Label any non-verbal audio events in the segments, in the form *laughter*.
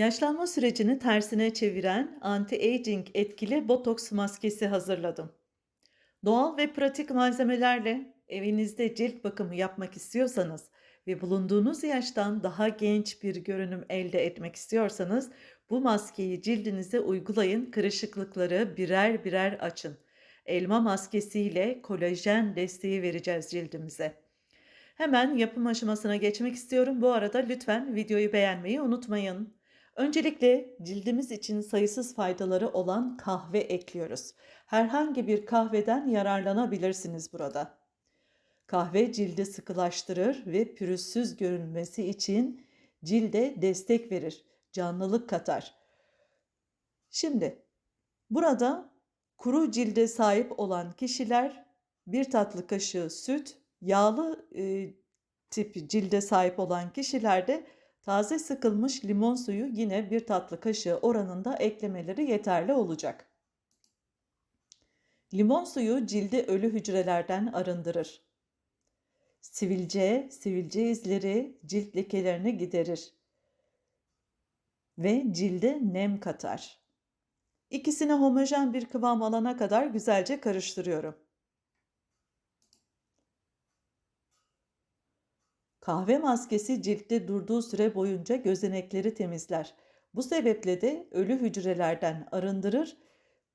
Yaşlanma sürecini tersine çeviren anti-aging etkili botoks maskesi hazırladım. Doğal ve pratik malzemelerle evinizde cilt bakımı yapmak istiyorsanız ve bulunduğunuz yaştan daha genç bir görünüm elde etmek istiyorsanız bu maskeyi cildinize uygulayın, kırışıklıkları birer birer açın. Elma maskesiyle kolajen desteği vereceğiz cildimize. Hemen yapım aşamasına geçmek istiyorum. Bu arada lütfen videoyu beğenmeyi unutmayın. Öncelikle cildimiz için sayısız faydaları olan kahve ekliyoruz. Herhangi bir kahveden yararlanabilirsiniz burada. Kahve cildi sıkılaştırır ve pürüzsüz görünmesi için cilde destek verir, canlılık katar. Şimdi burada kuru cilde sahip olan kişiler bir tatlı kaşığı süt, yağlı e, tip cilde sahip olan kişilerde taze sıkılmış limon suyu yine bir tatlı kaşığı oranında eklemeleri yeterli olacak. Limon suyu cildi ölü hücrelerden arındırır. Sivilce, sivilce izleri, cilt lekelerini giderir ve cilde nem katar. İkisine homojen bir kıvam alana kadar güzelce karıştırıyorum. Kahve maskesi ciltte durduğu süre boyunca gözenekleri temizler. Bu sebeple de ölü hücrelerden arındırır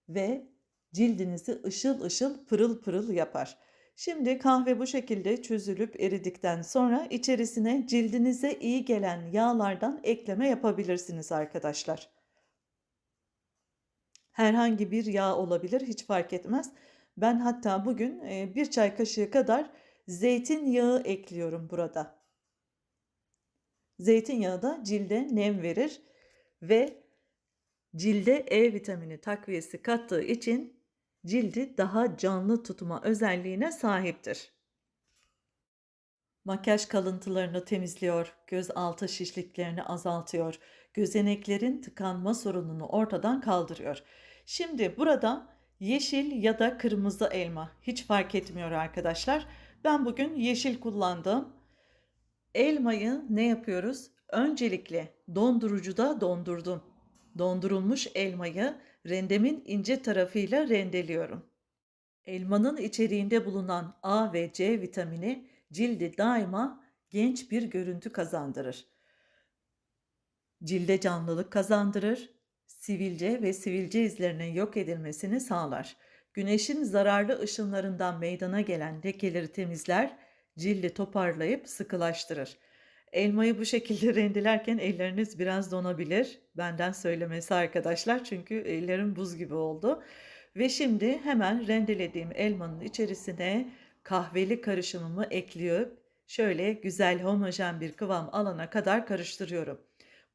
ve cildinizi ışıl ışıl pırıl pırıl yapar. Şimdi kahve bu şekilde çözülüp eridikten sonra içerisine cildinize iyi gelen yağlardan ekleme yapabilirsiniz arkadaşlar. Herhangi bir yağ olabilir hiç fark etmez. Ben hatta bugün bir çay kaşığı kadar zeytinyağı ekliyorum burada. Zeytinyağı da cilde nem verir ve cilde E vitamini takviyesi kattığı için cildi daha canlı tutma özelliğine sahiptir. Makyaj kalıntılarını temizliyor, göz altı şişliklerini azaltıyor, gözeneklerin tıkanma sorununu ortadan kaldırıyor. Şimdi burada yeşil ya da kırmızı elma hiç fark etmiyor arkadaşlar. Ben bugün yeşil kullandım. Elmayı ne yapıyoruz? Öncelikle dondurucuda dondurdum. Dondurulmuş elmayı rendemin ince tarafıyla rendeliyorum. Elmanın içeriğinde bulunan A ve C vitamini cildi daima genç bir görüntü kazandırır. Cilde canlılık kazandırır, sivilce ve sivilce izlerinin yok edilmesini sağlar. Güneşin zararlı ışınlarından meydana gelen lekeleri temizler, cildi toparlayıp sıkılaştırır. Elmayı bu şekilde *laughs* rendelerken elleriniz biraz donabilir. Benden söylemesi arkadaşlar çünkü ellerim buz gibi oldu. Ve şimdi hemen rendelediğim elmanın içerisine kahveli karışımımı ekleyip şöyle güzel homojen bir kıvam alana kadar karıştırıyorum.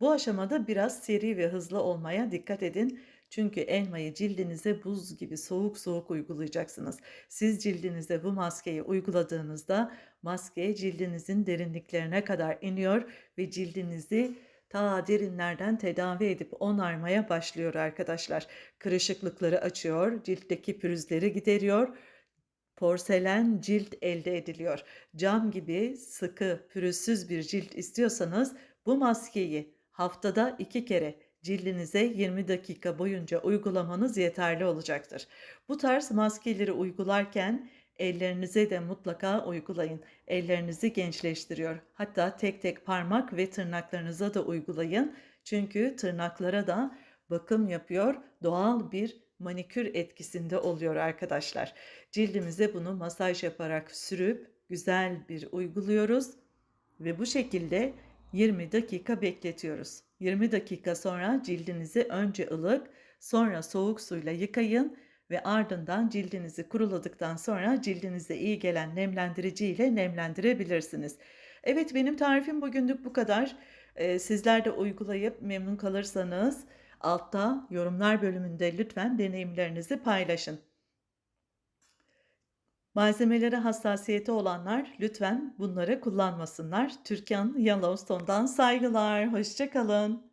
Bu aşamada biraz seri ve hızlı olmaya dikkat edin. Çünkü elmayı cildinize buz gibi soğuk soğuk uygulayacaksınız. Siz cildinize bu maskeyi uyguladığınızda maske cildinizin derinliklerine kadar iniyor ve cildinizi ta derinlerden tedavi edip onarmaya başlıyor arkadaşlar. Kırışıklıkları açıyor, ciltteki pürüzleri gideriyor porselen cilt elde ediliyor. Cam gibi sıkı, pürüzsüz bir cilt istiyorsanız bu maskeyi haftada iki kere cildinize 20 dakika boyunca uygulamanız yeterli olacaktır. Bu tarz maskeleri uygularken ellerinize de mutlaka uygulayın. Ellerinizi gençleştiriyor. Hatta tek tek parmak ve tırnaklarınıza da uygulayın. Çünkü tırnaklara da bakım yapıyor. Doğal bir manikür etkisinde oluyor arkadaşlar. Cildimize bunu masaj yaparak sürüp güzel bir uyguluyoruz ve bu şekilde 20 dakika bekletiyoruz. 20 dakika sonra cildinizi önce ılık, sonra soğuk suyla yıkayın ve ardından cildinizi kuruladıktan sonra cildinize iyi gelen nemlendirici ile nemlendirebilirsiniz. Evet benim tarifim bugünlük bu kadar. Ee, sizler de uygulayıp memnun kalırsanız altta yorumlar bölümünde lütfen deneyimlerinizi paylaşın. Malzemelere hassasiyeti olanlar lütfen bunları kullanmasınlar. Türkan Yellowstone'dan saygılar. Hoşçakalın.